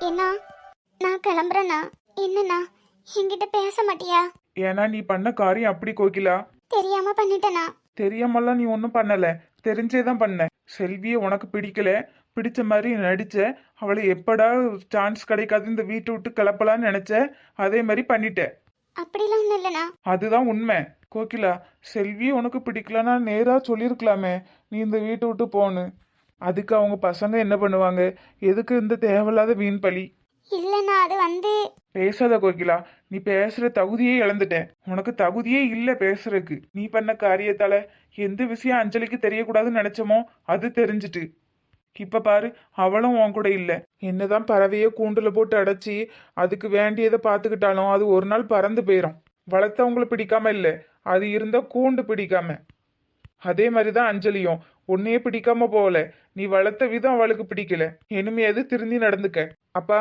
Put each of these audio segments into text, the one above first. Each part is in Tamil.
என்ன? நான் கிளம்புறேண்ணா என்னண்ணா? என்கிட்ட பேச மாட்டியா? ஏன்னா நீ பண்ண காரியம் அப்படி கோகிலா. தெரியாம பண்ணிட்டேனா? தெரியாமலாம் நீ ஒன்றும் பண்ணல. தெரிஞ்சே தான் பண்ண செல்வியை உனக்கு பிடிக்கல. பிடிச்ச மாதிரி நடிச்ச. அவளை எப்படா சான்ஸ் கிடைக்காது இந்த வீட்டை விட்டு கிளப்பலான்னு நினைச்ச. அதே மாதிரி பண்ணிட்ட. அப்படிலாம் ஒன்றும் இல்லைண்ணா. அதுதான் உண்மை. கோகிலா செல்வி உனக்கு பிடிக்கலன்னா நேராக சொல்லியிருக்கலாமே. நீ இந்த வீட்டை விட்டு போன்னு. அதுக்கு அவங்க பசங்க என்ன பண்ணுவாங்க? எதுக்கு இந்த தேவையில்லாத வீண் பழி? இல்லைண்ணா அது வந்து பேசாத கோகிலா நீ பேசுற தகுதியே இழந்துட்ட உனக்கு தகுதியே இல்ல பேசுறதுக்கு. நீ பண்ண காரியத்தால எந்த விஷயம் அஞ்சலிக்கு தெரியக்கூடாதுன்னு நினைச்சோமோ அது தெரிஞ்சிட்டு. இப்ப பாரு அவளும் உன் கூட இல்ல. என்னதான் பறவையே கூண்டுல போட்டு அடைச்சி அதுக்கு வேண்டியதை பார்த்துக்கிட்டாலும் அது ஒரு நாள் பறந்து போயிடும் வளர்த்தவங்கள பிடிக்காம இல்ல. அது இருந்தா கூண்டு பிடிக்காம. அதே மாதிரிதான் அஞ்சலியும். உன்னையே பிடிக்காம போகல. நீ வளர்த்த விதம் அவளுக்கு பிடிக்கல. இனிமையாவது திருந்தி நடந்துக்க? அப்பா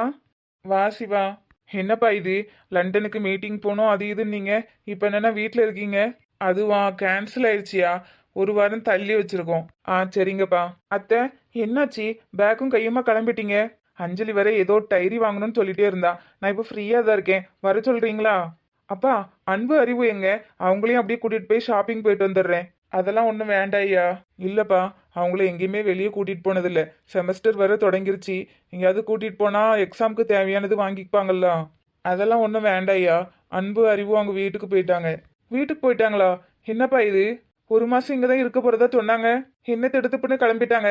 வா சிவா. என்னப்பா இது? லண்டனுக்கு மீட்டிங் போகணும் அது இதுன்னு நீங்க இப்போ என்னன்னா வீட்டில் இருக்கீங்க? அதுவா கேன்சல் ஆயிடுச்சியா ஒரு வாரம் தள்ளி வச்சிருக்கோம். ஆ சரிங்கப்பா. அத்தை என்னாச்சு? பேக்கும் கையுமா கிளம்பிட்டீங்க? அஞ்சலி வர ஏதோ டைரி வாங்கணும்னு சொல்லிட்டே இருந்தா. நான் இப்போ ஃப்ரீயாக தான் இருக்கேன். வர சொல்றீங்களா? அப்பா அன்பு அறிவு எங்க? அவங்களையும் அப்படியே கூட்டிட்டு போய் ஷாப்பிங் போயிட்டு வந்துடுறேன். அதெல்லாம் ஒன்றும் வேண்டாயா இல்லப்பா இல்லைப்பா அவங்கள எங்கேயுமே வெளியே கூட்டிகிட்டு போனதில்லை. செமஸ்டர் வர தொடங்கிருச்சு. எங்கேயாவது கூட்டிகிட்டு போனால் எக்ஸாமுக்கு தேவையானது வாங்கிப்பாங்கல்ல. அதெல்லாம் ஒன்றும் வேண்டாம் ஐயா அன்பு அறிவு அவங்க வீட்டுக்கு போயிட்டாங்க. வீட்டுக்கு போயிட்டாங்களா? என்னப்பா இது? ஒரு மாதம் இங்கே தான் இருக்க போகிறதா சொன்னாங்க. என்ன திடுத்துப்புன்னு கிளம்பிட்டாங்க.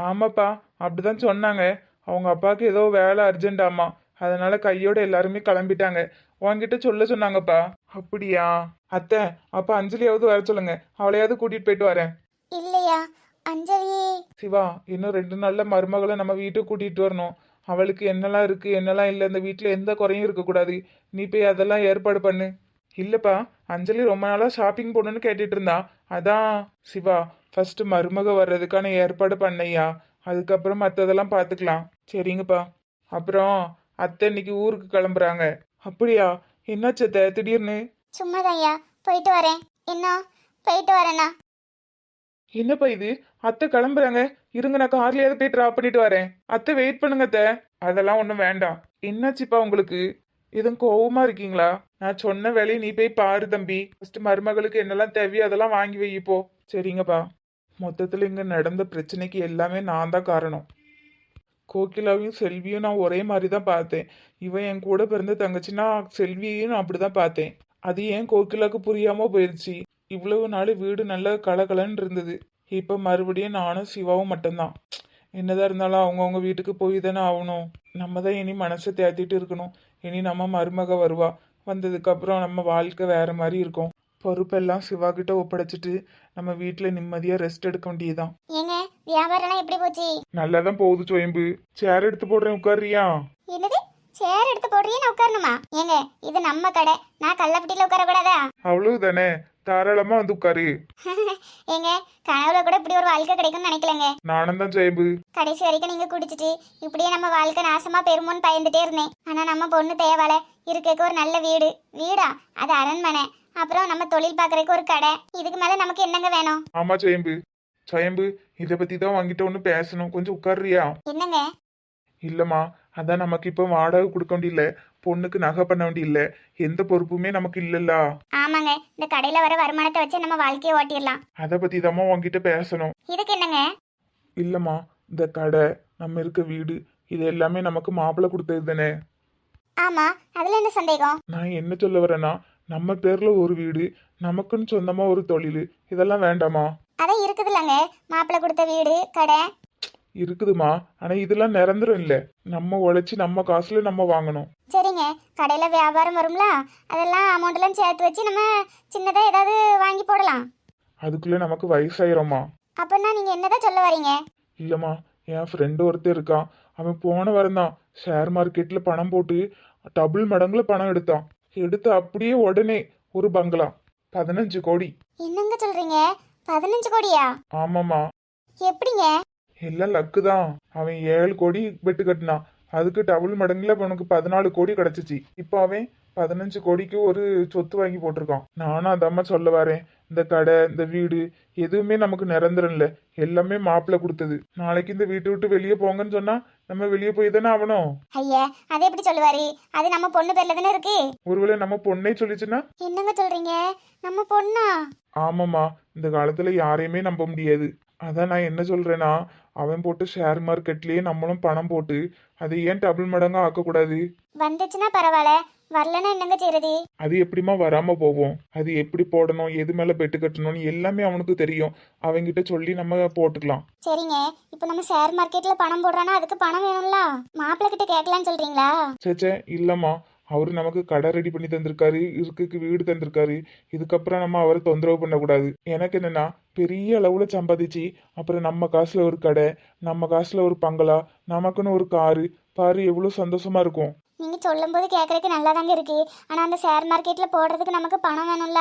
ஆமாப்பா அப்படிதான் சொன்னாங்க. அவங்க அப்பாவுக்கு ஏதோ வேலை அர்ஜென்டாமா அதனால கையோட எல்லாருமே கிளம்பிட்டாங்க. உங்ககிட்ட சொல்ல சொன்னாங்கப்பா. அப்படியா? அத்தை அப்ப அஞ்சலியாவது வர சொல்லுங்க. அவளையாவது கூட்டிட்டு போயிட்டு வரேன். இல்லையா? அஞ்சலி. சிவா இன்னும் ரெண்டு நாள்ல மருமகளை நம்ம வீட்டுக்கு கூட்டிட்டு வரணும். அவளுக்கு என்னெல்லாம் இருக்கு என்னெல்லாம் இல்லை இந்த வீட்டில் எந்த குறையும் இருக்கக்கூடாது. நீ போய் அதெல்லாம் ஏற்பாடு பண்ணு. இல்லப்பா அஞ்சலி ரொம்ப நாளா ஷாப்பிங் போகணும்னு கேட்டுட்டு இருந்தா. அதான் சிவா ஃபர்ஸ்ட் மருமக வர்றதுக்கான ஏற்பாடு பண்ணையா அதுக்கப்புறம் மற்றதெல்லாம் பார்த்துக்கலாம் சரிங்கப்பா. அப்புறம் அத்தை இன்னைக்கு ஊருக்கு கிளம்புறாங்க. அப்படியா? என்னாச்சு அத்தை? திடீர்னு? சும்மாதான்யா போயிட்டு வரேன். என்ன? போயிட்டு வரேண்ணா என்னப்பா இது? அத்தை கிளம்புறாங்க. இருங்க நான் கார்லயாவது போய் ட்ராப் பண்ணிட்டு வரேன். அத்தை வெயிட் பண்ணுங்க அத்தை. அதெல்லாம் ஒன்றும் வேண்டாம். என்னாச்சுப்பா உங்களுக்கு? எதுவும் கோவமா இருக்கீங்களா? நான் சொன்ன வேலையை நீ போய் பாரு தம்பி. ஃபர்ஸ்ட் மருமகளுக்கு என்னெல்லாம் தேவையோ அதெல்லாம் வாங்கி வை இப்போ. சரிங்கப்பா. மொத்தத்தில் இங்கே நடந்த பிரச்சனைக்கு எல்லாமே நான் தான் காரணம். கோகிலாவையும் செல்வியும் நான் ஒரே மாதிரி தான் பார்த்தேன். இவன் என் கூட பிறந்த தங்கச்சின்னா செல்வியையும் நான் அப்படி தான் பார்த்தேன். அது ஏன் கோகிலாவுக்கு புரியாம போயிடுச்சு இவ்வளவு நாள் வீடு நல்லா கலகலன்னு இருந்தது. இப்போ மறுபடியும் நானும் சிவாவும் மட்டும்தான். என்னதான் இருந்தாலும் அவங்கவுங்க வீட்டுக்கு போய் தானே ஆகணும். நம்ம தான் இனி மனசை தேத்திட்டு இருக்கணும். இனி நம்ம மருமக வருவா. வந்ததுக்கு அப்புறம் நம்ம வாழ்க்கை வேற மாதிரி இருக்கும். பொறுப்பெல்லாம் சிவா கிட்ட ஒப்படைச்சிட்டு நம்ம வீட்டில் நிம்மதியாக ரெஸ்ட் எடுக்க வேண்டியதுதான். ஏங்க எப்படி போச்சு? நல்லா தான் போகுது சுயம்பு சேர் எடுத்து போடுறேன் உட்காரியா என்னது? சேர் எடுத்து போடுறியே நான் உட்காரணுமா? ஏங்க இது நம்ம கடை. நான் கள்ளப்பட்டியில உட்காரக்கூடாதா? அவ்வளவு தானே தாராளமாக வந்து உட்காரு. ஏங்க கனவுல கூட இப்படி ஒரு வாழ்க்கை கிடைக்கும்னு நினைக்கலங்க. நானும் தான் சுயம்பு கடைசி வரைக்கும் நீங்க குடிச்சிட்டு இப்படியே நம்ம வாழ்க்கை நாசமா பெருமோன்னு பயந்துட்டே இருந்தேன். ஆனா நம்ம பொண்ணு தேவல இருக்கக்கு ஒரு நல்ல வீடு. வீடா? அது அரண்மனை. அப்புறம் நம்ம தொழில் பார்க்கறதுக்கு ஒரு கடை. இதுக்கு மேல நமக்கு என்னங்க வேணும்? ஆமா சுயம்பு சுயம்பு இதை பத்தி தான் வாங்கிட்ட ஒன்று பேசணும். கொஞ்சம் உட்காருறியா? என்னங்க? இல்லம்மா அதான் நமக்கு இப்போ வாடகை கொடுக்க வேண்டியில்ல. பொண்ணுக்கு நகை பண்ண வேண்டியில்ல எந்த பொறுப்புமே நமக்கு இல்லல்ல. ஆமாங்க. இந்த கடையில வர வருமானத்தை வச்சு நம்ம வாழ்க்கையை ஓட்டிடலாம். அதை பத்தி தாம்மா உன்கிட்ட பேசணும். இதுக்கு என்னங்க? இல்லம்மா. இந்த கடை நம்ம இருக்க வீடு இது எல்லாமே நமக்கு மாப்பிள்ளை கொடுத்தது தானே. ஆமா. அதுல என்ன சந்தேகம்? நான் என்ன சொல்ல வரேன்னா நம்ம பேர்ல ஒரு வீடு நமக்குன்னு சொந்தமா ஒரு தொழில் இதெல்லாம் வேண்டாமா அதான் இருக்குதுல்லங்க. மாப்பிள்ளை கொடுத்த வீடு கடை. இருக்குதுமா. ஆனா இதெல்லாம் நிரந்தரம் இல்லை. நம்ம உழைச்சி நம்ம காசுல நம்ம வாங்கணும். சரிங்க. கடையில் வியாபாரம் வரும்ல? அதெல்லாம் அமௌண்ட்லாம் சேர்த்து வச்சு நம்ம சின்னதாக ஏதாவது வாங்கி போடலாம். அதுக்குள்ள நமக்கு வயசாயிரம்மா. அப்படின்னா நீங்கள் என்னதான் சொல்ல வரீங்க? இல்லம்மா என் ஃப்ரெண்டு ஒருத்தன் இருக்கான். அவன் போன வாரம் தான் ஷேர் மார்க்கெட்ல பணம் போட்டு டபுள் மடங்குல பணம் எடுத்தான். எடுத்து அப்படியே உடனே ஒரு பங்களா பதினஞ்சு கோடி. என்னங்க சொல்கிறீங்க பதினஞ்சு கோடியா? ஆமாம்மா. எப்படிங்க? எல்லாம் லக்கு தான். அவன் ஏழு கோடி பெட்டு கட்டினான். அதுக்கு டபுள் மடங்குல உனக்கு பதினாலு கோடி கிடைச்சிச்சு. இப்போ அவன் பதினஞ்சு கோடிக்கு ஒரு சொத்து வாங்கி போட்டிருக்கான். நானும் அதாம்மா சொல்ல வரேன். இந்த கடை இந்த வீடு எதுவுமே நமக்கு நிரந்தரம் இல்லை. எல்லாமே மாப்பிள்ளை கொடுத்தது. நாளைக்கு இந்த வீட்டை விட்டு வெளியே போங்கன்னு சொன்னா நம்ம வெளியே போய் தானே ஆகணும். ஐயா அதை எப்படி சொல்லுவாரு? அது நம்ம பொண்ணு பேர்ல தானே இருக்கு? ஒருவேளை நம்ம பொண்ணே சொல்லிச்சுன்னா? என்னங்க சொல்றீங்க? நம்ம பொண்ணா? ஆமாம்மா. இந்த காலத்துல யாரையுமே நம்ப முடியாது. அதான் நான் என்ன சொல்றேன்னா அவன் போட்டு ஷேர் மார்க்கெட்லயே நம்மளும் பணம் போட்டு அதை ஏன் டபுள் மடங்கா ஆக்கக்கூடாது? வந்துச்சுன்னா பரவாயில்ல. வரலன்னா என்னங்க செய்யறது அது எப்படிம்மா வராம போவோம்? அது எப்படி போடணும்? எது மேல பெட்டு கட்டணும்னு எல்லாமே அவனுக்கு தெரியும். அவன்கிட்ட சொல்லி நம்ம போட்டுக்கலாம். சரிங்க. இப்போ நம்ம ஷேர் மார்க்கெட்ல பணம் போடுறானா அதுக்கு பணம் வேணும்ல? மாப்பிள்ளை கிட்ட கேட்கலான்னு சொல்றீங்களா? சேச்சே இல்லம்மா. அவரு நமக்கு கடை ரெடி பண்ணி தந்திருக்காரு இருக்குக்கு வீடு தந்திருக்காரு. இதுக்கப்புறம் நம்ம அவரை தொந்தரவு பண்ணக்கூடாது. எனக்கு என்னன்னா பெரிய அளவுல சம்பாதிச்சு அப்புறம் நம்ம காசுல ஒரு கடை நம்ம காசுல ஒரு பங்களா நமக்குன்னு ஒரு காரு பாரு எவ்வளவு சந்தோஷமா இருக்கும். நீங்க சொல்லும்போது கேட்கறதுக்கு நல்லா தாங்க இருக்கு. ஆனா அந்த ஷேர் மார்க்கெட்ல போடுறதுக்கு நமக்கு பணம் வேணும்ல?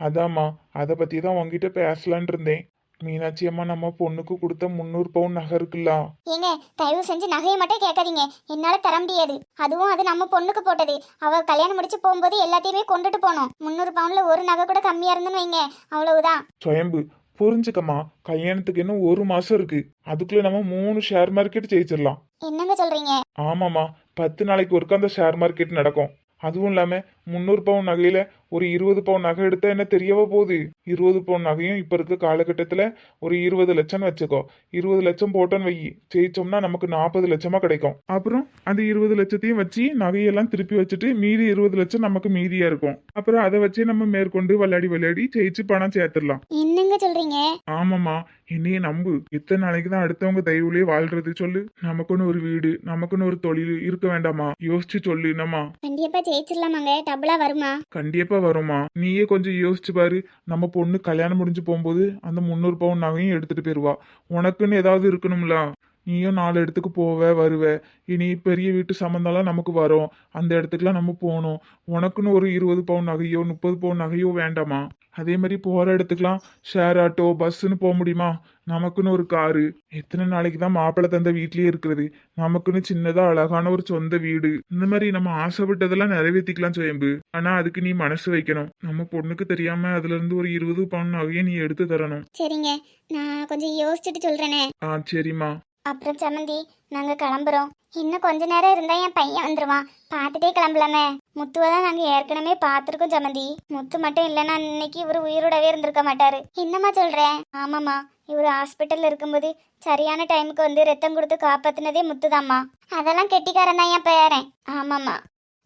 அதாம்மா அதை பத்தி தான் உங்ககிட்ட பேசலான் இருந்தேன். மீனாட்சி அம்மா நம்ம பொண்ணுக்கு கொடுத்த முந்நூறு பவுன் நகை இருக்குல்ல? ஏங்க தயவு செஞ்சு நகையை மட்டும் கேட்காதீங்க. என்னால தர முடியாது. அதுவும் அது நம்ம பொண்ணுக்கு போட்டது. அவ கல்யாணம் முடிச்சு போகும்போது எல்லாத்தையுமே கொண்டுட்டு போனோம். முந்நூறு பவுன்ல ஒரு நகை கூட கம்மியா இருந்துன்னு வைங்க. அவ்வளவுதான். சுயம்பு புரிஞ்சுக்கம்மா. கல்யாணத்துக்கு இன்னும் ஒரு மாசம் இருக்கு. அதுக்குள்ள நம்ம மூணு ஷேர் மார்க்கெட் ஜெயிச்சிடலாம். என்னங்க சொல்றீங்க? ஆமாம்மா. பத்து நாளைக்கு ஒருக்க அந்த ஷேர் மார்க்கெட் நடக்கும். அதுவும் இல்லாம முந்நூறு பவுன் நகையில ஒரு இருபது பவுன் நகை எடுத்தா என்ன தெரியவா போகுது? இருபது பவுன் நகையும் இப்ப இருக்க காலகட்டத்துல ஒரு இருபது லட்சம் வச்சுக்கோ. இருபது லட்சம் போட்டோன்னு வை. ஜெயிச்சோம்னா நமக்கு நாற்பது லட்சமா கிடைக்கும். அப்புறம் அந்த இருபது லட்சத்தையும் வச்சு நகையெல்லாம் திருப்பி வச்சுட்டு மீதி இருபது லட்சம் நமக்கு மீதியா இருக்கும். அப்புறம் அதை வச்சே நம்ம மேற்கொண்டு விளையாடி விளையாடி ஜெயிச்சு பணம் சேர்த்துடலாம். என்னங்க சொல்றீங்க? ஆமாம்மா. என்னையே நம்பு. எத்தனை நாளைக்கு தான் அடுத்தவங்க தயவுலயே வாழ்றது சொல்லு. நமக்குன்னு ஒரு வீடு நமக்குன்னு ஒரு தொழில் இருக்க வேண்டாமா? யோசிச்சு சொல்லு என்னம்மா? கண்டிப்பா ஜெயிச்சிடலாமாங்க? டபுளா வருமா? கண்டிப்பா வருமா நீயே கொஞ்சம் யோசிச்சு பாரு. நம்ம பொண்ணு கல்யாணம் முடிஞ்சு போகும்போது அந்த முந்நூறு பவுன் நகையும் எடுத்துட்டு போயிருவா. உனக்குன்னு ஏதாவது இருக்கணும்ல. நீயும் நாலு இடத்துக்கு போவ வருவ. இனி பெரிய வீட்டு சம்மந்தம்லாம் நமக்கு வரும். அந்த இடத்துக்குலாம் நம்ம போகணும். உனக்குன்னு ஒரு இருபது பவுன் நகையோ முப்பது பவுன் நகையோ வேண்டாமா? அதே மாதிரி போற இடத்துக்குலாம் ஷேர் ஆட்டோ பஸ்ஸுன்னு போக முடியுமா? நமக்குன்னு ஒரு காரு. எத்தனை நாளைக்கு தான் மாப்பிள்ளை தந்த வீட்லயே இருக்கிறது? நமக்குன்னு சின்னதா அழகான ஒரு சொந்த வீடு. இந்த மாதிரி நம்ம ஆசைப்பட்டதெல்லாம் நிறைவேற்றிக்கலாம் சுயம்பு. ஆனா அதுக்கு நீ மனசு வைக்கணும். நம்ம பொண்ணுக்கு தெரியாம அதுல இருந்து ஒரு இருபது பவுன் நகையை நீ எடுத்து தரணும். சரிங்க. நான் கொஞ்சம் யோசிச்சுட்டு சொல்றேனே. ஆ சரிம்மா. அப்புறம் சம்மந்தி நாங்க கிளம்புறோம். இன்னும் கொஞ்ச நேரம் இருந்தா என் பையன் வந்துருவான். பார்த்துட்டே கிளம்பலாமே. முத்துவை தான் நாங்க ஏற்கனவே பார்த்துருக்கோம் ஜமந்தி. முத்து மட்டும் இல்லைன்னா இன்னைக்கு இவர் உயிரோடவே இருந்திருக்க மாட்டாரு. என்னம்மா சொல்றேன் ஆமாம்மா. இவர் ஹாஸ்பிட்டல்ல இருக்கும்போது சரியான டைமுக்கு வந்து ரத்தம் கொடுத்து காப்பாத்தினதே முத்துதாம்மா. அதெல்லாம் கெட்டிக்காரன் தான் என் பேரன். ஆமாம்மா.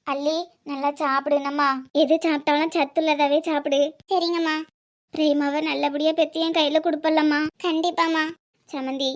அல்லி நல்லா சாப்பிடுனம்மா. எது சாப்பிட்டாலும் சத்து உள்ளதாவே சாப்பிடு. சரிங்கம்மா. பிரேமாவை நல்லபடியா பெற்று என் கையில கொடுப்பல்லம்மா. கண்டிப்பாம்மா. சமந்தி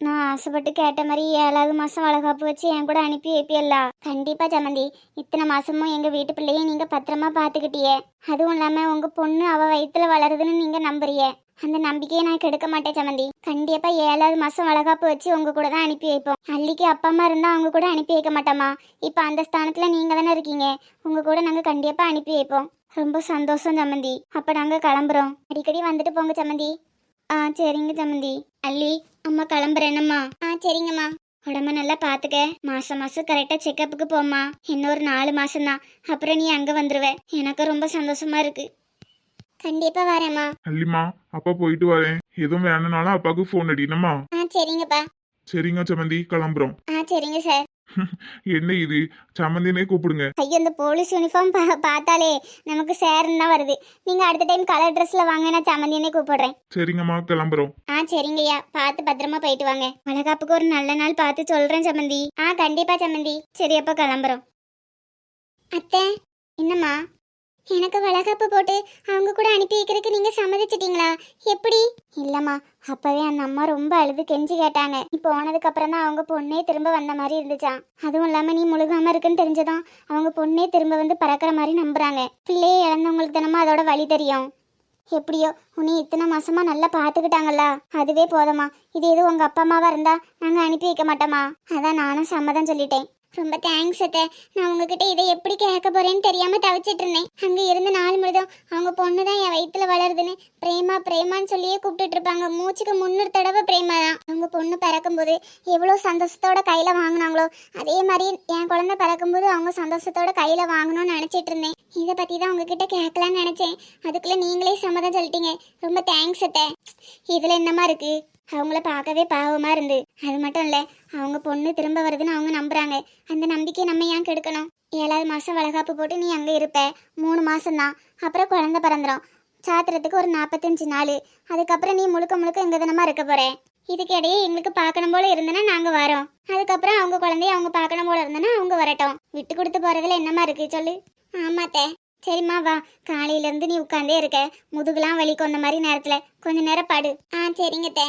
நான் ஆசைப்பட்டு கேட்ட மாதிரி ஏழாவது மாதம் வளகாப்பு வச்சு என் கூட அனுப்பி வைப்பியல்லா. கண்டிப்பாக ஜமந்தி. இத்தனை மாதமும் எங்கள் வீட்டு பிள்ளையை நீங்கள் பத்திரமா பார்த்துக்கிட்டியே அதுவும் இல்லாமல் உங்கள் பொண்ணு அவள் வயிற்றுல வளருதுன்னு நீங்கள் நம்புறியே. அந்த நம்பிக்கையை நான் கெடுக்க மாட்டேன் சமந்தி கண்டிப்பா ஏழாவது மாசம் வளகாப்பு வச்சு உங்க கூட தான் அனுப்பி வைப்போம். அள்ளிக்கு அப்பா அம்மா இருந்தா அவங்க கூட அனுப்பி வைக்க மாட்டோமா? இப்ப அந்த ஸ்தானத்துல நீங்க தானே இருக்கீங்க. உங்க கூட நாங்க கண்டிப்பா அனுப்பி வைப்போம். ரொம்ப சந்தோஷம் ஜமந்தி. அப்ப நாங்க கிளம்புறோம். அடிக்கடி வந்துட்டு போங்க சமந்தி ஆ சரிங்க சம்மந்தி அள்ளி அம்மா கிளம்புறேனம்மா. ஆ சரிங்கம்மா. உடம்ப நல்லா பாத்துக்க. மாசம் மாசம் கரெக்டா செக்கப்புக்கு போம்மா. இன்னும் ஒரு நாலு மாசம் தான் அப்புறம் நீ அங்க வந்துருவ. எனக்கு ரொம்ப சந்தோஷமா இருக்கு. கண்டிப்பா வரேம்மா. அல்லிம்மா அப்பா போயிட்டு வரேன். எதுவும் வேணும்னாலும் அப்பாவுக்கு ஃபோன் அடிக்கணுமா ஆ சரிங்கப்பா. சரிங்க சமந்தி கிளம்புறோம். ஆ சரிங்க சார். என்ன இது? சமந்தினே கூப்பிடுங்க. ஐயோ இந்த போலீஸ் யூனிஃபார்ம் பார்த்தாலே நமக்கு சேர்ன்னு தான் வருது. நீங்க அடுத்த டைம் கலர் ட்ரெஸ்ல வாங்க நான் சம்மந்தியனே கூப்பிடுறேன். சரிங்கம்மா கிளம்புறோம். ஆ சரிங்கய்யா பார்த்து பத்திரமா போயிட்டு வாங்க. வளகாப்புக்கு ஒரு நல்ல நாள் பார்த்து சொல்றேன் சம்மந்தி ஆ கண்டிப்பா சம்மந்தி சரி அப்ப கிளம்புறோம். அத்தை என்னம்மா? எனக்கு வளகாப்பு போட்டு அவங்க கூட அனுப்பி வைக்கிறதுக்கு நீங்க சம்மதிச்சிட்டீங்களா? எப்படி? இல்லம்மா அப்பவே அந்த அம்மா ரொம்ப அழுது கெஞ்சி கேட்டாங்க. நீ போனதுக்கு அப்புறம் தான் அவங்க பொண்ணே திரும்ப வந்த மாதிரி இருந்துச்சா? அதுவும் இல்லாம நீ முழுகாம இருக்குன்னு தெரிஞ்சதும் அவங்க பொண்ணே திரும்ப வந்து பறக்கிற மாதிரி நம்புறாங்க. பிள்ளையே இழந்தவங்களுக்கு தினமும் அதோட வழி தெரியும். எப்படியோ உன்னை இத்தனை மாசமா நல்லா பார்த்துக்கிட்டாங்கல்ல அதுவே போதுமா இது எதுவும் உங்க அப்பா அம்மாவா இருந்தா நாங்க அனுப்பி வைக்க மாட்டோமா? அதான் நானும் சம்மதம் சொல்லிட்டேன். ரொம்ப தேங்க்ஸ் அத்தை. நான் உங்ககிட்ட இதை எப்படி கேட்க போறேன்னு தெரியாம தவிச்சிட்டு இருந்தேன். அங்க இருந்த நாள் முழுதும் அவங்க பொண்ணு தான் என் வயித்துல வளருதுன்னு பிரேமா பிரேமான்னு சொல்லியே கூப்பிட்டுட்டு இருப்பாங்க. மூச்சுக்கு முன்னூறு தடவை பிரேமா தான். அவங்க பொண்ணு பிறக்கும்போது எவ்வளோ சந்தோஷத்தோட கையில வாங்கினாங்களோ அதே மாதிரி என் குழந்தை பிறக்கும்போது அவங்க சந்தோஷத்தோட கையில வாங்கணும்னு நினைச்சிட்டு இருந்தேன். இதை பத்தி தான் உங்ககிட்ட கேட்கலான்னு நினைச்சேன். அதுக்குள்ள நீங்களே சம்மதம் சொல்லிட்டீங்க. ரொம்ப தேங்க்ஸ் அத்தை. இதுல என்னமா இருக்கு? அவங்கள பார்க்கவே பாவமா இருந்து. அது மட்டும் இல்ல அவங்க பொண்ணு திரும்ப வருதுன்னு அவங்க நம்புறாங்க. அந்த நம்பிக்கையை நம்ம ஏன் கெடுக்கணும்? ஏழாவது மாசம் வளகாப்பு போட்டு நீ அங்க இருப்ப. மூணு மாசம்தான். அப்புறம் குழந்தை பிறந்துரும். சாத்திரத்துக்கு ஒரு நாற்பத்தஞ்சு நாள். அதுக்கப்புறம் நீ முழுக்க முழுக்க எங்க தினமா இருக்க போற. இதுக்கிடையே எங்களுக்கு பார்க்கணும் போல இருந்தனா நாங்க வரோம். அதுக்கப்புறம் அவங்க குழந்தைய அவங்க பார்க்கணும் போல இருந்தனா அவங்க வரட்டும். விட்டு கொடுத்து போறதுல என்னமா இருக்கு சொல்லு. ஆமாத்தே. சரிம்மா வா. காலையில இருந்து நீ உட்காந்தே இருக்க. முதுகுலாம் வலிக்கும் அந்த மாதிரி நேரத்துல. கொஞ்ச நேரம் படு. ஆ சரிங்க தே.